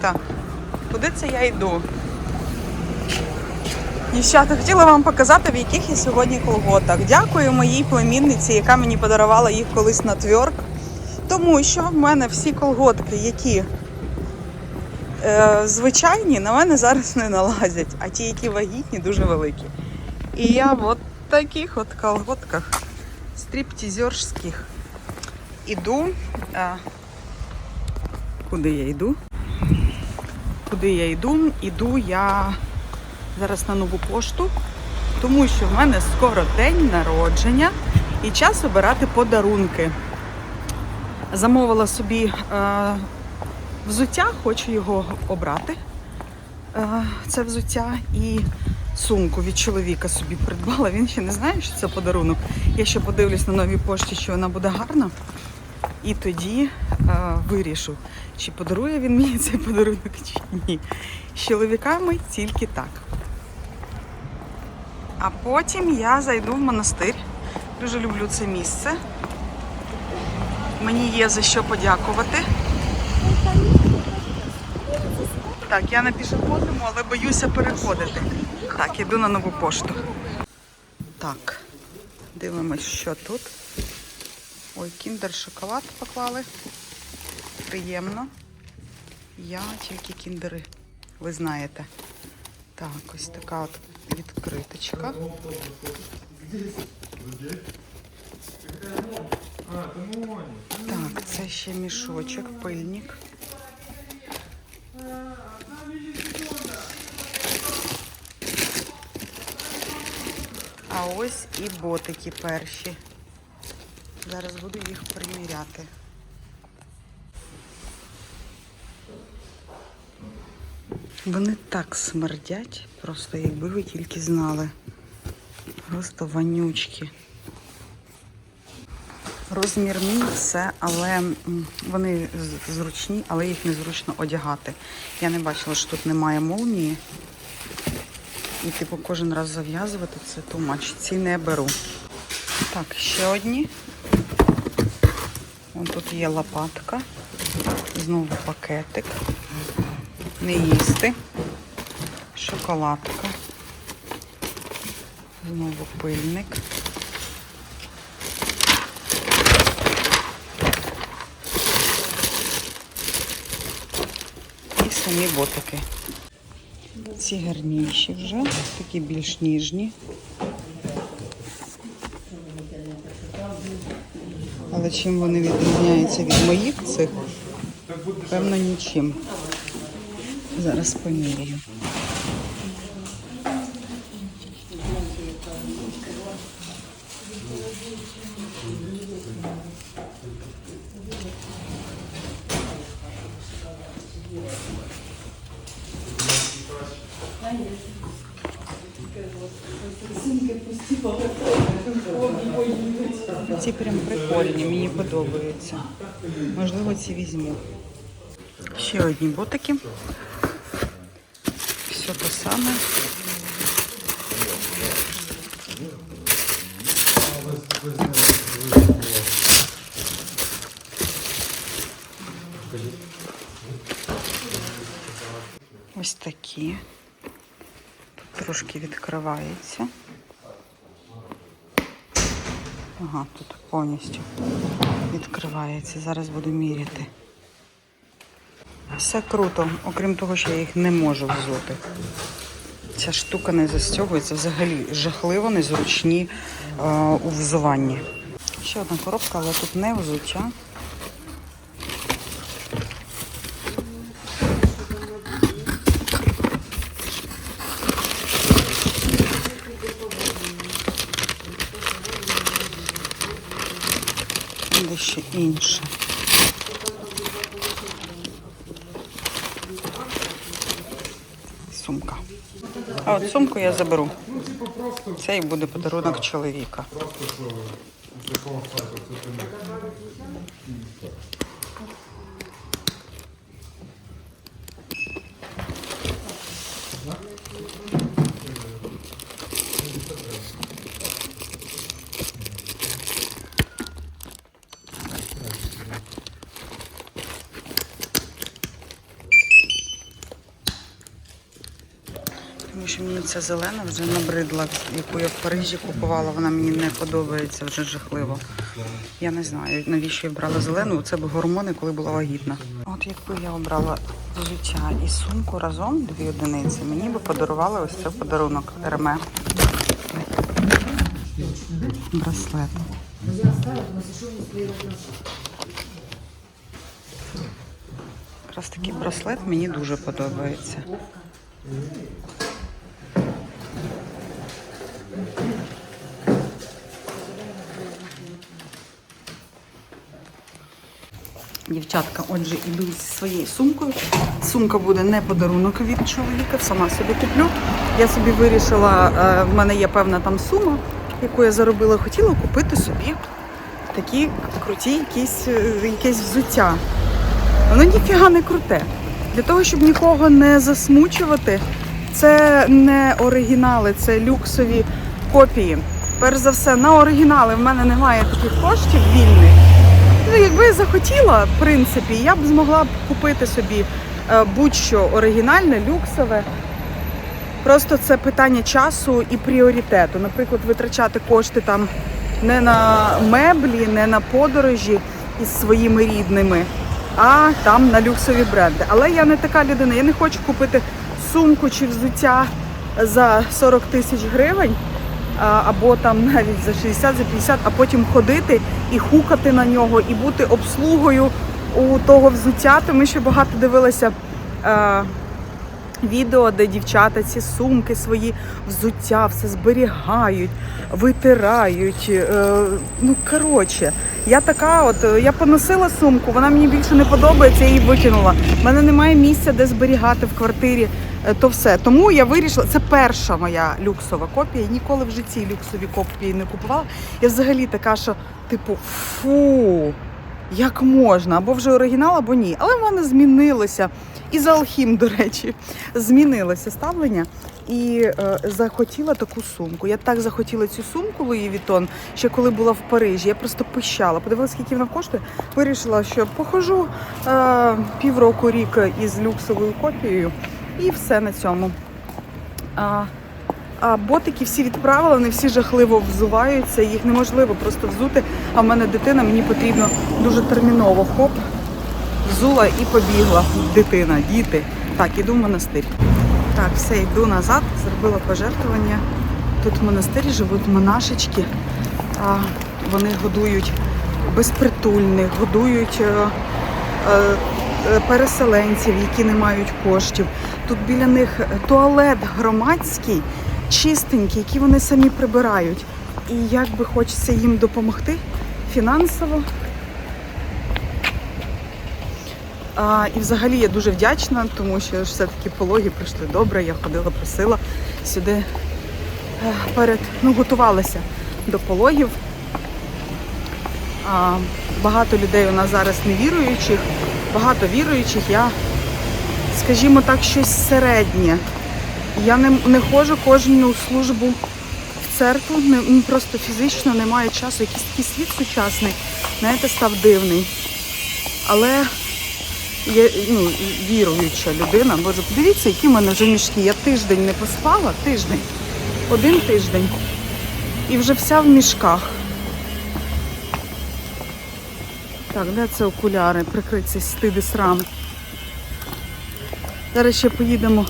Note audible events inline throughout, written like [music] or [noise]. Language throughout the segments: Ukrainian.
Так, куди це я йду? Дівчата, хотіла вам показати, в яких я сьогодні колготах. Дякую моїй племінниці, яка мені подарувала їх колись на тверк. Тому що в мене всі колготки, які е, звичайні, на мене зараз не налазять, а ті, які вагітні, дуже великі. І я в от таких от колготках стріптізерських іду. А, куди я йду? Куди я йду? Іду я зараз на нову пошту, тому що в мене скоро день народження і час обирати подарунки. Замовила собі е, взуття, хочу його обрати. Е, це взуття і сумку від чоловіка собі придбала. Він ще не знає, що це подарунок. Я ще подивлюсь на новій пошті, що вона буде гарна. І тоді вирішу, чи подарує він мені цей подарунок, чи ні. З чоловіками тільки так. А потім я зайду в монастир. Дуже люблю це місце. Мені є за що подякувати. Так, я на пішохідному, але боюся переходити. Так, іду на нову пошту. Так, дивимось, що тут. Ой, кіндер шоколад поклали. Приємно. Я тільки кіндери, ви знаєте. Так, ось така от відкриточка. Так, це ще мішочок, пильник. А ось і ботики перші. Зараз буду їх приміряти. Вони так смердять, просто якби ви тільки знали. Просто вонючки. Розмір мій все, але вони зручні, але їх незручно одягати. Я не бачила, що тут немає молнії. І типу кожен раз зав'язувати це тумач. Ці не беру. Так, ще одні. Вон тут є лопатка. Знову пакетик. Не їсти. Шоколадка. Знову пильник. І самі ботики. Ці гарніші вже, такі більш ніжні. Але чим вони відрізняються від моїх цих? Певно, нічим. Зараз поміряю. Ці прям прикольні, мені подобаються. Можливо, ці візьму. Ще одні ботики. Все те саме. Ось такі. Тут трошки відкривається. Ага, тут повністю відкривається. Зараз буду міряти. Все круто, окрім того, що я їх не можу взути. Ця штука не застягується взагалі жахливо, незручні е, у взуванні. Ще одна коробка, але тут не взуття. Дещо інше. Сумка. А от сумку я заберу. Це і буде подарунок чоловіка. Що мені ця зелена вже набридла, яку я в Парижі купувала, вона мені не подобається вже жахливо. Я не знаю, навіщо я брала зелену, це б гормони, коли була вагітна. От якби я обрала взуття і сумку разом, дві одиниці, мені би подарували ось цей подарунок Ерме. Браслет. Якраз такий браслет мені дуже подобається. Дівчатка, отже, іду зі своєю сумкою. Сумка буде не подарунок від чоловіка, сама собі куплю. Я собі вирішила, е, в мене є певна там сума, яку я заробила. Хотіла купити собі такі круті якісь, е, якесь взуття. Воно ніфіга не круте. Для того, щоб нікого не засмучувати, це не оригінали, це люксові копії. Перш за все, на оригінали в мене немає таких коштів вільних. Ну, якби я захотіла, в принципі, я б змогла б купити собі е, будь-що оригінальне, люксове. Просто це питання часу і пріоритету. Наприклад, витрачати кошти там не на меблі, не на подорожі із своїми рідними, а там на люксові бренди. Але я не така людина, я не хочу купити сумку чи взуття за 40 тисяч гривень або там навіть за 60, за 50, а потім ходити і хукати на нього, і бути обслугою у того взуття, тому що багато дивилася. е, Відео, де дівчата ці сумки свої взуття все зберігають, витирають. Е, ну коротше, я така, от е, я поносила сумку, вона мені більше не подобається, я її викинула. У мене немає місця, де зберігати в квартирі. Е, То все. Тому я вирішила, це перша моя люксова копія. Я ніколи в житті люксові копії не купувала. Я взагалі така, що, типу, фу, як можна, або вже оригінал, або ні. Але в мене змінилося. І за Алхім, до речі, змінилося ставлення. І е, захотіла таку сумку. Я так захотіла цю сумку Луї Вітон, ще коли була в Парижі. Я просто пищала. Подивилася, скільки вона коштує. Вирішила, що похожу е, півроку рік із люксовою копією, і все на цьому. А, а ботики всі відправила, вони всі жахливо взуваються, їх неможливо просто взути. А в мене дитина, мені потрібно дуже терміново. Хоп, взула і побігла. Дитина, діти. Так, іду в монастир. Так, все, йду назад, зробила пожертвування. Тут в монастирі живуть монашечки. А, вони годують безпритульних, годують е, е, переселенців, які не мають коштів. Тут біля них туалет громадський, чистенький, який вони самі прибирають. І як би хочеться їм допомогти фінансово. А, і взагалі я дуже вдячна, тому що все-таки пологи пройшли добре. Я ходила, просила сюди е, перед, ну, готувалася до пологів. А, багато людей у нас зараз невіруючих, багато віруючих. Я, скажімо так, щось середнє. Я не, не ходжу кожну службу в церкву, не, просто фізично немає часу. Якийсь такий світ сучасний, знаєте, став дивний. Але я ну, віруюча людина. Боже, подивіться, які в мене вже мішки. Я тиждень не поспала, тиждень, один тиждень. І вже вся в мішках. Так, де це окуляри? Прикриться стиди срам. Зараз ще поїдемо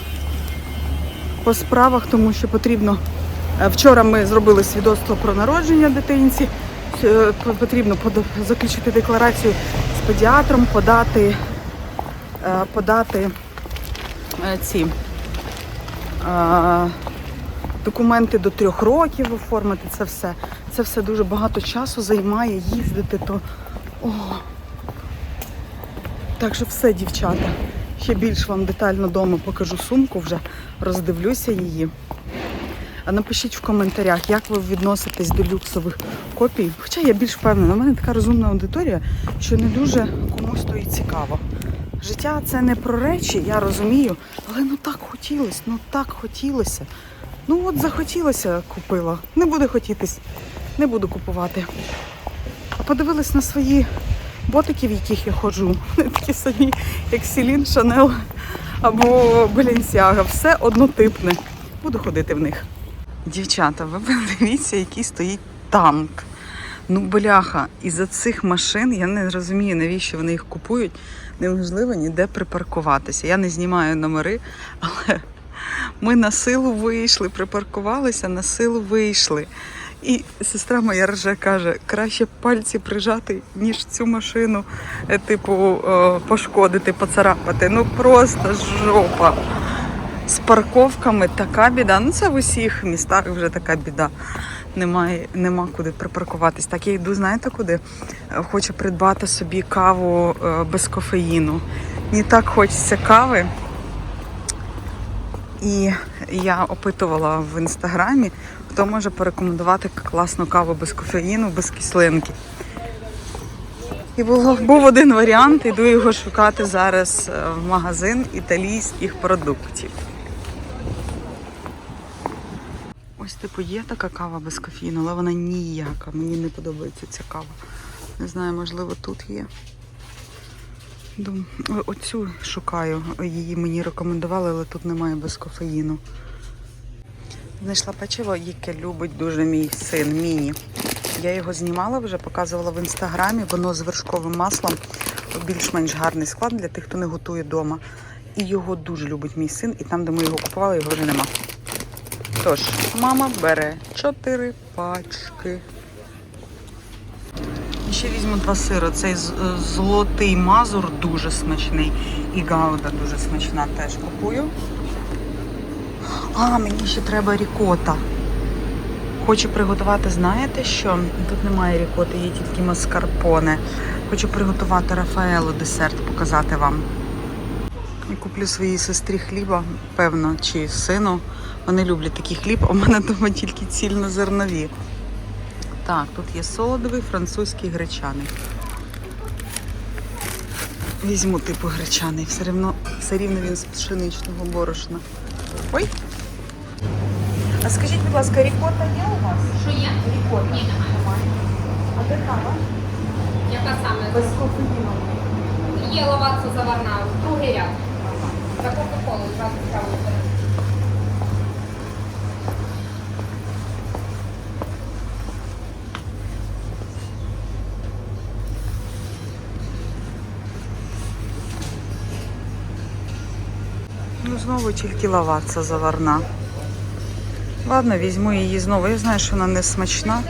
по справах, тому що потрібно. е, Вчора ми зробили свідоцтво про народження дитинці. Е, Потрібно заключити декларацію з педіатром, подати, е, подати ці документи до трьох років оформити це все. Це все дуже багато часу займає їздити, то о. Так що все, дівчата. Ще більш вам детально вдома покажу сумку, вже роздивлюся її. А напишіть в коментарях, як ви відноситесь до люксових копій. Хоча я більш впевнена, у мене така розумна аудиторія, що не дуже комусь то і цікаво. Життя це не про речі, я розумію, але ну так хотілося, ну так хотілося. Ну от захотілося, купила. Не буде хотітись, не буду купувати. А подивилась на свої ботики, в яких я ходжу. Вони такі самі, як Селін, Шанел або Баленсіага. Все однотипне. Буду ходити в них. Дівчата, ви подивіться, який стоїть танк. Ну, бляха, із-за цих машин я не розумію, навіщо вони їх купують. Неможливо ніде припаркуватися. Я не знімаю номери, але ми на силу вийшли, припаркувалися, на силу вийшли. І сестра моя рже каже, краще пальці прижати, ніж цю машину, е, типу, е, пошкодити, поцарапати. Ну просто жопа. З парковками така біда. Ну це в усіх містах вже така біда. Немає, нема куди припаркуватись. Так я йду, знаєте куди? Е, Хочу придбати собі каву без кофеїну. Мені так хочеться кави. І я опитувала в інстаграмі, хто може порекомендувати класну каву без кофеїну, без кислинки. І було, був один варіант, іду його шукати зараз е, в магазин італійських продуктів. Ось, типу, є така кава без кофеїну, але вона ніяка. Мені не подобається ця кава. Не знаю, можливо, тут є. Дум- Оцю шукаю. Її мені рекомендували, але тут немає без кофеїну. Знайшла печиво, яке любить дуже мій син Міні. Я його знімала вже, показувала в інстаграмі. Воно з вершковим маслом. Більш-менш гарний склад для тих, хто не готує вдома. І його дуже любить мій син, і там, де ми його купували, його вже нема. Тож, мама бере 4 пачки. І ще візьму два сири. Цей золотий мазур дуже смачний. І гауда дуже смачна теж купую. А, мені ще треба рікота. Хочу приготувати, знаєте що? Тут немає рікоти, є тільки маскарпоне. Хочу приготувати Рафаело десерт, показати вам. Куплю своїй сестрі хліба, певно, чи сину. Вони люблять такий хліб, а у мене вдома тільки цільнозернові. Так, тут є солодовий французький гречаний. Візьму типу гречаний, все все рівно він з пшеничного борошна. Ой. А скажіть, будь ласка, рікота є у вас? Що є? Рікота. Ні, немає. А де кава? Яка саме? Без кофеїну. Є лаваца заварна, другий ряд. За Кока-Колу зразу справу. Ну, знову тільки лаваца заварна. Ладно, візьму її знову. Я знаю, що вона не смачна.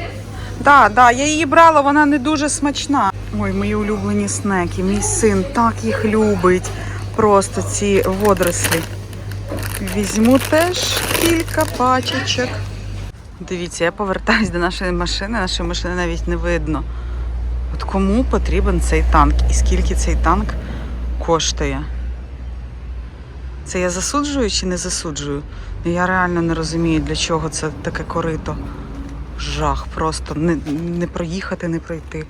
Так, да, я її брала, вона не дуже смачна. Ой, мої улюблені снеки. Мій син так їх любить. Просто ці водорослі. Візьму теж кілька пачечок. Дивіться, я повертаюсь до нашої машини. Нашої машини навіть не видно. От кому потрібен цей танк і скільки цей танк коштує? Це я засуджую чи не засуджую? Я реально не розумію, для чого це таке корито. Жах, просто не, не проїхати, не пройти.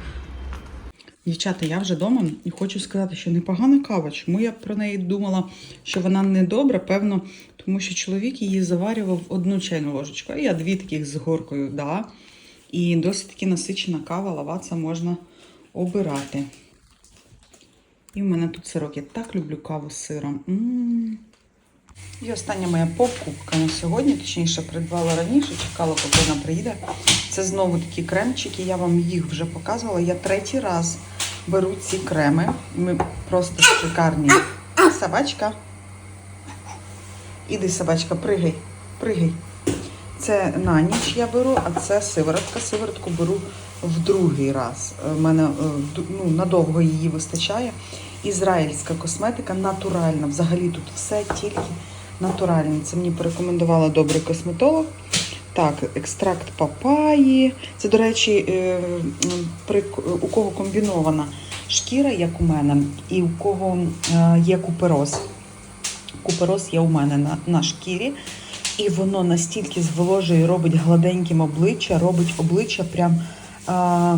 Дівчата, я вже вдома і хочу сказати, що непогана кава. Чому я про неї думала, що вона не добра, певно, тому що чоловік її заварював одну чайну ложечку, а я дві таких з горкою, да. І досить таки насичена кава, лаваца можна обирати. І в мене тут сирок. Я так люблю каву з сиром. м І остання моя покупка на сьогодні, точніше, придбала раніше, чекала, поки вона приїде. Це знову такі кремчики. Я вам їх вже показувала. Я третій раз беру ці креми. Ми просто шикарні. Собачка. Іди, собачка, пригай, пригай. Це на ніч я беру, а це сиворотка. Сиворотку беру в другий раз. У мене е, ну, надовго її вистачає. Ізраїльська косметика натуральна. Взагалі тут все тільки натуральне. Це мені порекомендувала добрий косметолог. Так, екстракт папаї. Це, до речі, е, при, у кого комбінована шкіра, як у мене, і у кого е, є купероз. Купероз є у мене на, на шкірі. І воно настільки зволожує, робить гладеньким обличчя, робить обличчя прям а,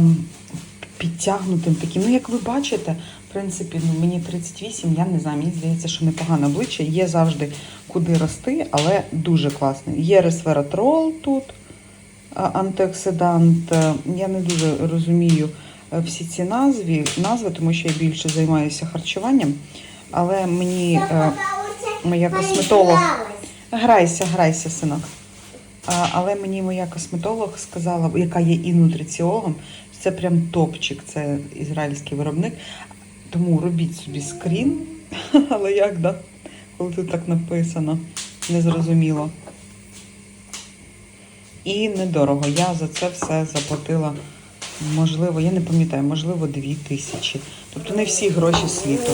підтягнутим таким. Ну, як ви бачите, принципі, ну, мені 38, я не знаю, мені здається, що непогане обличчя. Є завжди куди рости, але дуже класний. Є ресвератрол тут, антиоксидант. Я не дуже розумію е, всі ці назви, назви, тому що я більше займаюся харчуванням. Але мені е, моя косметолог Грайся, грайся, синок. Але мені моя косметолог сказала, яка є і нутриціологом, це прям топчик, це ізраїльський виробник. Тому робіть собі скрін. [laughs] Але як, да? Коли тут так написано, незрозуміло. І недорого. Я за це все заплатила, можливо, я не пам'ятаю, можливо, дві тисячі. Тобто не всі гроші світу.